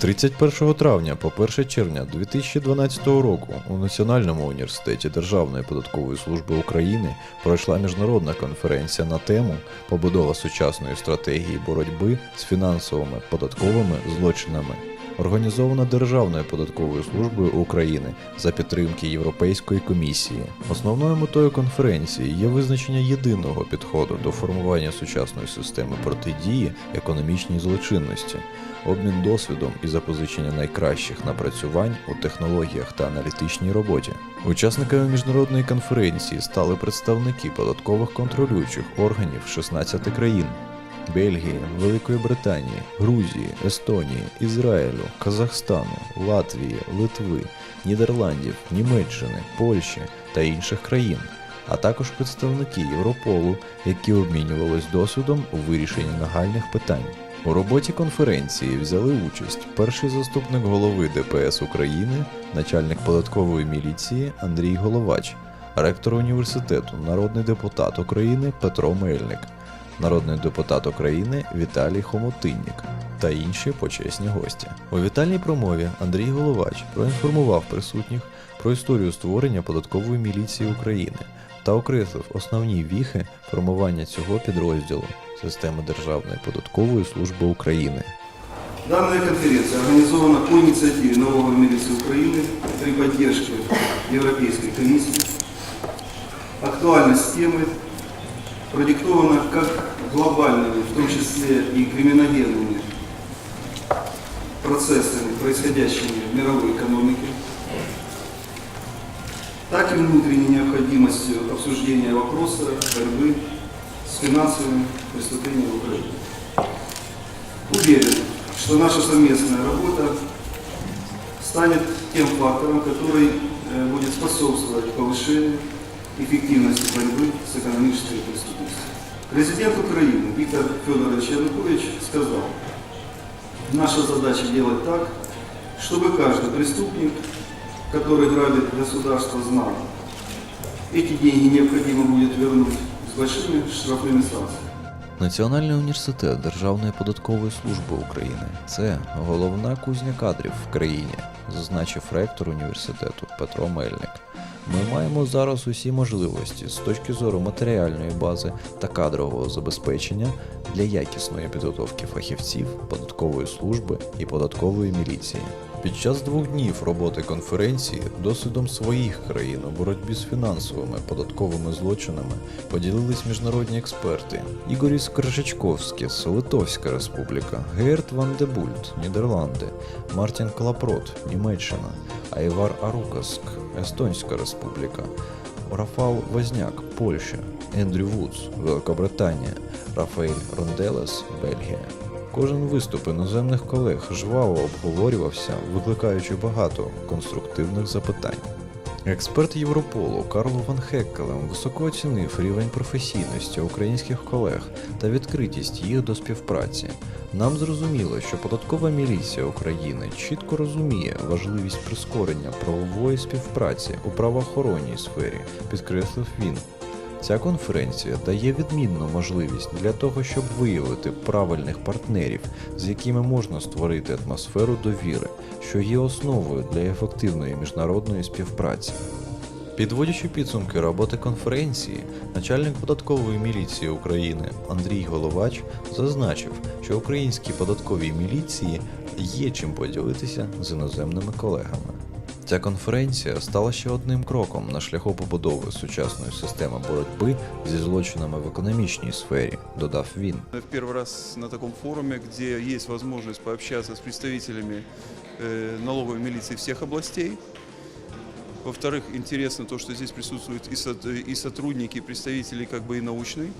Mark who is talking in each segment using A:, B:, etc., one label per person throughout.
A: 31 травня по 1 червня 2012 року у Національному університеті Державної податкової служби України пройшла міжнародна конференція на тему Побудова сучасної стратегії боротьби з фінансовими податковими злочинами, організована Державною податковою службою України за підтримки Європейської комісії. Основною метою конференції є визначення єдиного підходу до формування сучасної системи протидії економічній злочинності обмін досвідом і запозичення найкращих напрацювань у технологіях та аналітичній роботі. Учасниками міжнародної конференції стали представники податкових контролюючих органів 16 країн. Бельгії, Великої Британії, Грузії, Естонії, Ізраїлю, Казахстану, Латвії, Литви, Нідерландів, Німеччини, Польщі та інших країн, а також представники Європолу, які обмінювались досвідом у вирішенні нагальних питань. У роботі конференції взяли участь перший заступник голови ДПС України, начальник податкової міліції Андрій Головач, ректор університету, народний депутат України Петро Мельник, народний депутат України Віталій Хомотиннік та інші почесні гості. У вітальній промові Андрій Головач проінформував присутніх про історію створення податкової міліції України та окреслив основні віхи формування цього підрозділу системи Державної податкової служби України.
B: Данная конференция организована по инициативе налоговой милиции Украины при поддержке Европейской комиссии. Актуальность темы продиктована как глобальными, в том числе и криминогенными процессами, происходящими в мировой экономике, так и внутренней необходимостью обсуждения вопроса борьбы с финансовыми преступлениями Украине. Уверен, что наша совместная работа станет тем фактором, который э, будет способствовать повышению эффективности борьбы с экономической преступностью. Президент Украины Виктор Федорович Янукович сказал, наша задача делать так, чтобы каждый преступник, который грабит государство, знал, эти деньги необходимо будет вернуть с большими штрафными санкциями.
A: Національний університет Державної податкової служби України це головна кузня кадрів в країні, зазначив ректор університету Петро Мельник. Ми маємо зараз усі можливості з точки зору матеріальної бази та кадрового забезпечення для якісної підготовки фахівців податкової служби і податкової міліції. Під час двох днів роботи конференції досвідом своїх країн у боротьбі з фінансовими податковими злочинами поділились міжнародні експерти Ігоріс Крижачковськіс, Литовська Республіка, Герт Ван де Нідерланди, Мартін Клапрот, Німеччина, Айвар Арукаск, Естонська Республіка, Рафал Возняк, Польща, Ендрю Вудс, Великобританія, Рафаель Ронделес, Бельгія. Кожен виступ іноземних колег жваво обговорювався, викликаючи багато конструктивних запитань. Експерт Європолу Карло Ван Хеккелем високо оцінив рівень професійності українських колег та відкритість їх до співпраці. Нам зрозуміло, що податкова міліція України чітко розуміє важливість прискорення правової співпраці у правоохоронній сфері, підкреслив він. Ця конференція дає відмінну можливість для того, щоб виявити правильних партнерів, з якими можна створити атмосферу довіри, що є основою для ефективної міжнародної співпраці. Підводячи підсумки роботи конференції, начальник податкової міліції України Андрій Головач зазначив, що українській податковій міліції є чим поділитися з іноземними колегами. Ця конференція стала ще одним кроком на шляху побудови сучасної системи боротьби зі злочинами в економічній сфері, додав він.
C: В первый раз на таком форуме, где есть возможность пообщаться с представителями э, налоговой милиции всех областей. Во-вторых, интересно то, что здесь присутствуют и, со- и сотрудники, и представители как бы и научной, э,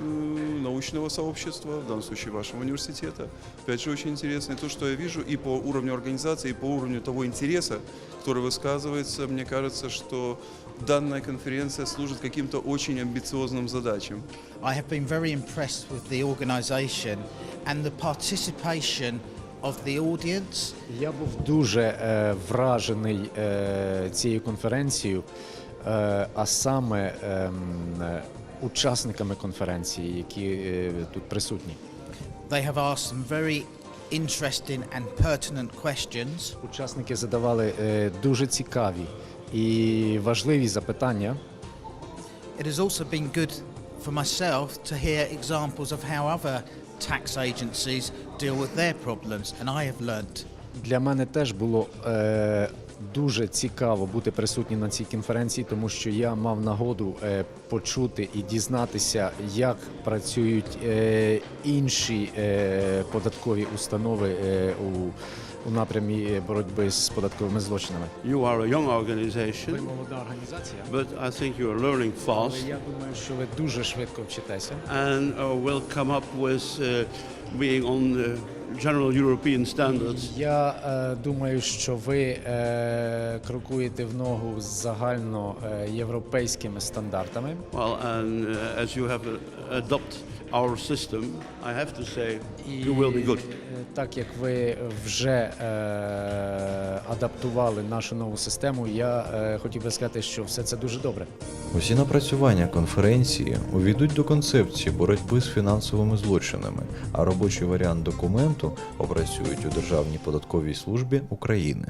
C: научного сообщества, в данном случае вашего университета. Опять же, очень интересно и то, что я вижу и по уровню организации, и по уровню того интереса, который высказывается. Мне кажется, что данная конференция служит каким-то очень амбициозным задачам.
D: I have been very impressed with the organisation and the participation of the audience.
E: Я був дуже е, вражений е, цією конференцією, е, а саме ем, е, учасниками конференції, які е, тут присутні.
D: They have asked some very interesting and pertinent questions.
E: Учасники задавали е, дуже цікаві і важливі запитання.
D: It has also been good for myself to hear examples of how other tax agencies deal with their problems, and I have learnt
E: Для мене теж було е, дуже цікаво бути присутнім на цій конференції, тому що я мав нагоду е, почути і дізнатися, як працюють е, інші е, податкові установи у, у напрямі боротьби з податковими злочинами.
F: You are a young organization,
E: молода організація,
F: but I think you are learning
E: але я думаю, що ви дуже швидко вчитеся.
F: and uh, will come up with uh, being on uh, general European standards.
E: Я е, думаю, що ви е, крокуєте в ногу з загально е, європейськими стандартами.
F: Well, and uh, as you have uh, adopted our system, I have to say
E: І
F: you will be good.
E: е, так як ви вже е, адаптували нашу нову систему, я е, хотів би сказати, що все це дуже добре.
A: Усі напрацювання конференції увійдуть до концепції боротьби з фінансовими злочинами, а робочий варіант документу опрацюють у Державній податковій службі України.